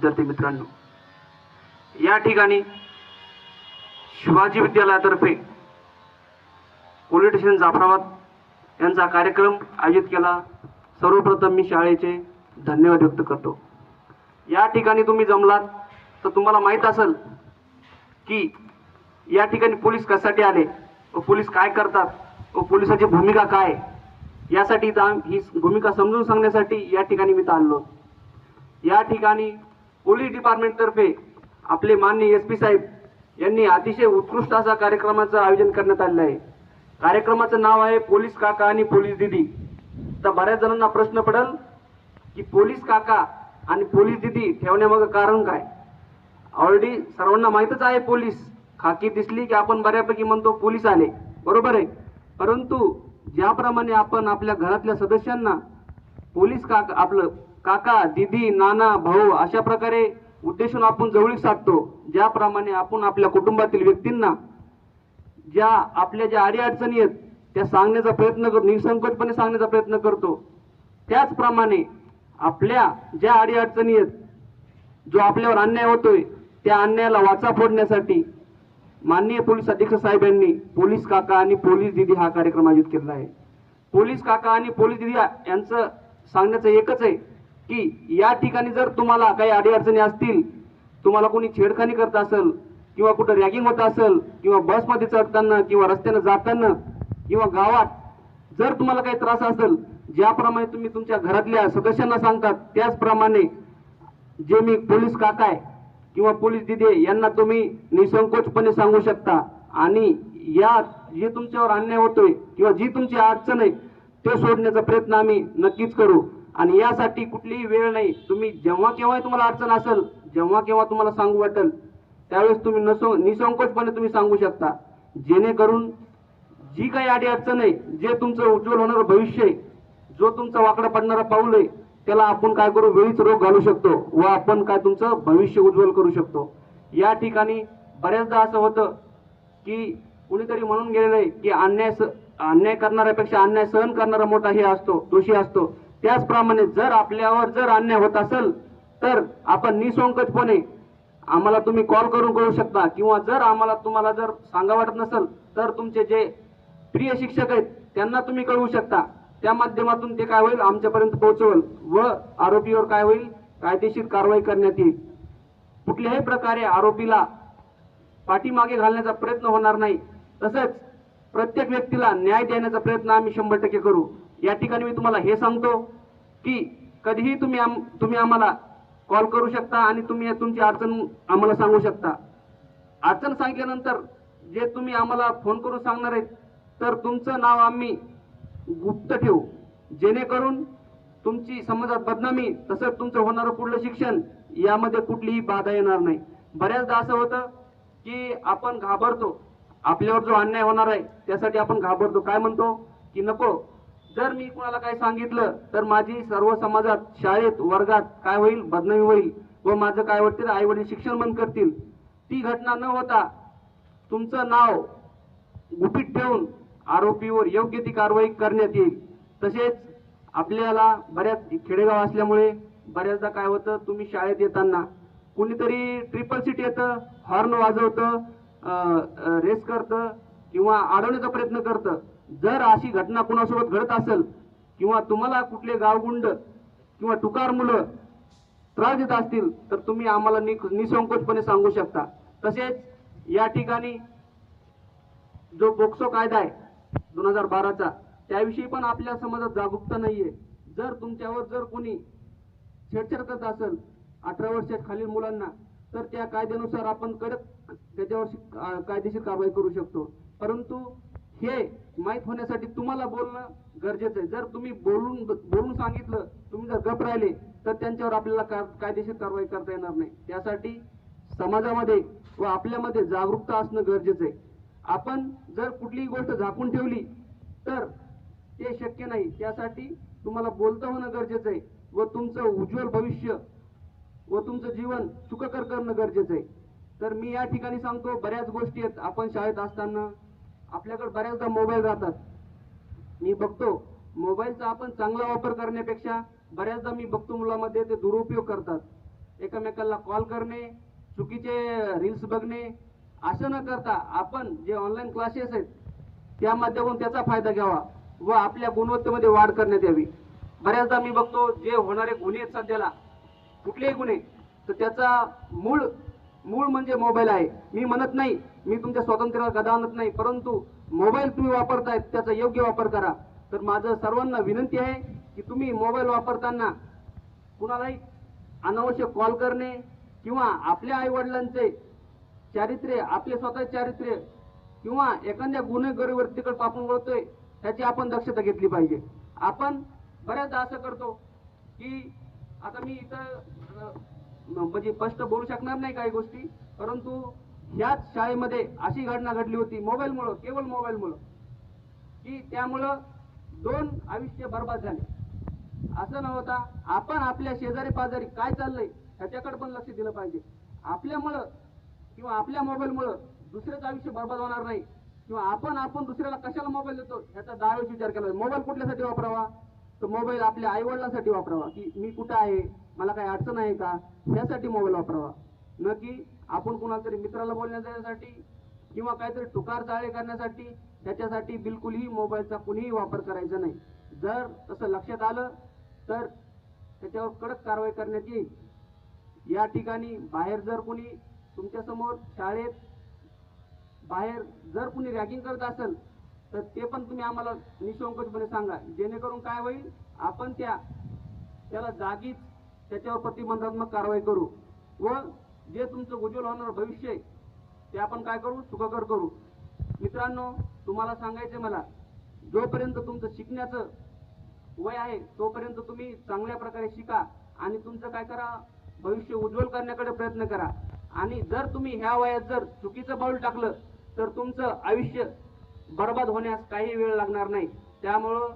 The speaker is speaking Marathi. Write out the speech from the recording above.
विद्यार्थी मित्रांनो या ठिकाणी शिवाजी विद्यालयातर्फे पोलिटिशियन जाफराबाद यांचा कार्यक्रम आयोजित केला. सर्वप्रथम मी शाळेचे धन्यवाद व्यक्त करतो. या ठिकाणी तुम्ही जमलात तर तुम्हाला माहीत असेल की या ठिकाणी पोलीस कशासाठी आले व पोलीस काय करतात व पोलिसाची भूमिका काय? यासाठी ही भूमिका समजून सांगण्यासाठी या ठिकाणी मी इथं आलो या ठिकाणी पोलीस डिपार्टमेंटतर्फे आपले माननीय एस पी साहेब यांनी अतिशय उत्कृष्ट असा कार्यक्रमाचं आयोजन करण्यात आलेलं आहे. कार्यक्रमाचं नाव आहे पोलीस काका आणि पोलीस दिदी. तर बऱ्याच जणांना प्रश्न पडेल की पोलीस काका आणि पोलीस दिदी ठेवण्यामागं कारण काय? ऑलरेडी सर्वांना माहीतच आहे पोलीस. खाकी दिसली की आपण बऱ्यापैकी म्हणतो पोलीस आले. बरोबर आहे. परंतु ज्याप्रमाणे आपण आपल्या घरातल्या सदस्यांना पोलीस काका आपलं काका दिदी नाना भाऊ अशा प्रकारे उद्देशून आपण जवळीक साधतो. ज्याप्रमाणे आपण आपल्या कुटुंबातील व्यक्तींना ज्या आपल्या ज्या अडीअडचणी आहेत त्या सांगण्याचा प्रयत्न करतो निसंकोचपणे सांगण्याचा प्रयत्न करतो. त्याचप्रमाणे आपल्या ज्या अडीअडचणी आहेत जो आपल्यावर अन्याय होतोय त्या अन्यायाला वाचा फोडण्यासाठी माननीय पोलीस अधीक्षक साहेबांनी पोलीस काका आणि पोलीस दिदी हा कार्यक्रम आयोजित केलेला आहे. पोलीस काका आणि पोलीस दिदी यांचं सांगण्याचं एकच आहे की या ठिकाणी जर तुम्हाला काही अडीअडचणी असतील तुम्हाला कोणी छेडखानी करत असेल किंवा कुठं रॅगिंग होत असेल किंवा बसमध्ये चढताना किंवा रस्त्यानं जाताना किंवा गावात जर तुम्हाला काही त्रास असेल ज्याप्रमाणे तुम्ही तुमच्या घरातल्या सदस्यांना सांगतात त्याचप्रमाणे जे मी पोलीस काकाय किंवा पोलीस दिदी यांना तुम्ही निसंकोचपणे सांगू शकता. आणि या जे तुमच्यावर अन्याय होतोय किंवा जी तुमची अडचण आहे ते सोडण्याचा प्रयत्न आम्ही नक्कीच करू. आणि यासाठी कुठलीही वेळ नाही. तुम्ही जेव्हा केव्हाही तुम्हाला अडचण असेल जेव्हा केव्हा तुम्हाला सांगू वाटेल त्यावेळेस तुम्ही नसो निसंकोचपणे तुम्ही सांगू शकता. जेणेकरून जी काही अडी अडचण आहे जे तुमचं उज्ज्वल होणारं भविष्य आहे जो तुमचा वाकडा पडणारा पाऊल आहे त्याला आपण काय करू वेळीच रोग घालू शकतो व आपण काय तुमचं भविष्य उज्ज्वल करू शकतो. या ठिकाणी बऱ्याचदा असं होतं की कुणीतरी म्हणून गेलेलं आहे की अन्याय स- अन्याय करणाऱ्यापेक्षा अन्याय सहन करणारा मोठा हे असतो दोषी असतो. त्याचप्रमाणे जर आपल्यावर जर अन्याय होत असेल तर आपण निसंकोचपणे आम्हाला तुम्ही कॉल करून करू शकता. किंवा जर आम्हाला तुम्हाला जर सांगा वाटत नसेल तर तुमचे जे प्रिय शिक्षक आहेत त्यांना तुम्ही कळवू शकता. त्या माध्यमातून ते काय होईल आमच्यापर्यंत पोहोचवल व आरोपीवर काय होईल कायदेशीर कारवाई करण्यात येईल. कुठल्याही प्रकारे आरोपीला पाठीमागे घालण्याचा प्रयत्न होणार नाही. तसंच प्रत्येक व्यक्तीला न्याय देण्याचा प्रयत्न आम्ही शंभर टक्के करू. या ठिकाणी मी तुम्हाला हे सांगतो की कधीही तुम्ही आम- तुम्ही आम्हाला कॉल करू शकता आणि तुम्ही तुमची अडचण आम्हाला सांगू शकता. अडचण सांगितल्यानंतर जे तुम्ही आम्हाला फोन करून सांगणार आहेत तर तुमचं नाव आम्ही गुप्त ठेवू. जेणेकरून तुमची समाजात बदनामी तसंच तुमचं होणारं पुढलं शिक्षण यामध्ये कुठलीही बाधा येणार नाही. बऱ्याचदा असं होतं की आपण घाबरतो. आपल्यावर जो अन्याय होणार आहे त्यासाठी आपण घाबरतो. काय म्हणतो? की नको जर मी कुणाला काय सांगितलं तर माझी सर्व समाजात शाळेत वर्गात काय होईल? बदनामी होईल. व माझं काय वाटतं आई वडील शिक्षण बंद करतील. ती घटना न होता तुमचं नाव गुपित ठेवून आरोपीवर योग्य ती कारवाई करण्यात येईल. तसेच आपल्याला बऱ्याच खेडेगाव असल्यामुळे बऱ्याचदा काय होतं? तुम्ही शाळेत येताना कुणीतरी ट्रिपल सीट येतं हॉर्न वाजवतं रेस करतं किंवा अडवण्याचा प्रयत्न करतं. जर अशी घटना कुणासोबत घडत असेल किंवा तुम्हाला कुठले गावगुंड किंवा टुकार मुलं त्रास देत असतील तर तुम्ही आम्हाला नि निसंकोचपणे सांगू शकता. तसेच या ठिकाणी जो पोक्सो कायदा आहे दोन हजार बाराचा त्याविषयी पण आपल्या समाजात जागरूकता नाहीये. जर तुमच्यावर जर कोणी छेडछाड करत असेल अठरा वर्षात खालील मुलांना तर त्या कायद्यानुसार आपण कडक त्याच्यावर कायदेशीर कारवाई करू शकतो. परंतु हे माहीत होण्यासाठी तुम्हाला बोलणं गरजेचं आहे. जर तुम्ही बोलून बोलून सांगितलं तुम्ही जर गप राहिले तर त्यांच्यावर आपल्याला कायदेशीर कारवाई करता येणार नाही. त्यासाठी समाजामध्ये व आपल्यामध्ये जागरूकता असणं गरजेचं आहे. आपण जर कुठलीही गोष्ट झाकून ठेवली तर ते शक्य नाही. त्यासाठी तुम्हाला बोलतं होणं गरजेचं आहे व तुमचं उज्ज्वल भविष्य व तुमचं जीवन सुखकर करणं गरजेचं आहे. तर मी या ठिकाणी सांगतो बऱ्याच गोष्टी आहेत. आपण शाळेत असताना आपल्याकडे बऱ्याचदा मोबाईल राहतात. मी बघतो मोबाईलचा आपण चांगला वापर करण्यापेक्षा बऱ्याचदा मी बघतो मुलामध्ये ते दुरुपयोग करतात. एकमेकाला कॉल करणे चुकीचे रील्स बघणे असं न करता आपण जे ऑनलाईन क्लासेस आहेत त्या माध्यमातून त्याचा फायदा घ्यावा व आपल्या गुणवत्तेमध्ये वाढ करण्यात यावी. बऱ्याचदा मी बघतो जे होणारे गुन्हे आहेत सध्याला कुठलेही गुन्हे तर त्याचा मूळ मूळ म्हणजे मोबाईल आहे. मी म्हणत नाही मी तुमच्या स्वातंत्र्याला गदा आणत नाही परंतु मोबाईल तुम्ही वापरतायत त्याचा योग्य वापर करा. तर माझं सर्वांना विनंती आहे की तुम्ही मोबाईल वापरताना कुणालाही अनावश्यक कॉल करणे किंवा आपल्या आईवडिलांचे चारित्र्य आपले स्वतः चारित्र्य किंवा एखाद्या गुन्हेगारी व्यक्तीकडे आपण वळतोय त्याची आपण दक्षता घेतली पाहिजे. आपण बऱ्याचदा असं करतो की आता मी इथं म्हणजे स्पष्ट बोलू शकणार नाही काही गोष्टी. परंतु ह्याच शाळेमध्ये अशी घटना घडली होती मोबाईलमुळं केवळ मोबाईलमुळं की त्यामुळं दोन आयुष्य बर्बाद झाले. असं न होता आपण आपल्या शेजारी पाजारी काय चाललंय ह्याच्याकडे पण लक्ष दिलं पाहिजे. आपल्यामुळं किंवा आपल्या मोबाईलमुळं दुसऱ्याचं आयुष्य बर्बाद होणार नाही. किंवा आपण आपण दुसऱ्याला कशाला मोबाईल देतो ह्याचा दहावेळेस विचार केला मोबाईल कुठल्यासाठी वापरावा? तर मोबाईल आपल्या आईवडिलांसाठी वापरावा की मी कुठं आहे? मला काही अडचण आहे का? ह्यासाठी मोबाईल वापरावा. न की आपण कुणातरी तरी मित्राला बोलण्यासाठी किंवा काहीतरी टुकार चाळे करण्यासाठी त्याच्यासाठी बिलकुलही मोबाईलचा कुणीही वापर करायचा नाही. जर तसं लक्षात आलं तर त्याच्यावर कडक कारवाई करण्यात येईल. या ठिकाणी बाहेर जर कुणी तुमच्यासमोर शाळेत बाहेर जर कुणी रॅगिंग करत असेल तर ते पण तुम्ही आम्हाला निशंकचपणे सांगा. जेणेकरून काय होईल आपण त्या त्याला जागीच त्याच्यावर प्रतिबंधात्मक कारवाई करू व जे तुमचं उज्ज्वल होणार भविष्य आहे ते आपण काय करू? सुखकर करू. मित्रांनो तुम्हाला सांगायचं मला जोपर्यंत तुमचं शिकण्याचं वय आहे तोपर्यंत तुम्ही चांगल्या प्रकारे शिका आणि तुमचं काय करा? भविष्य उज्ज्वल करण्याकडे प्रयत्न करा. आणि जर तुम्ही ह्या वयात जर चुकीचं पाऊल टाकलं तर तुमचं आयुष्य बर्बाद होण्यास काही वेळ लागणार नाही. त्यामुळं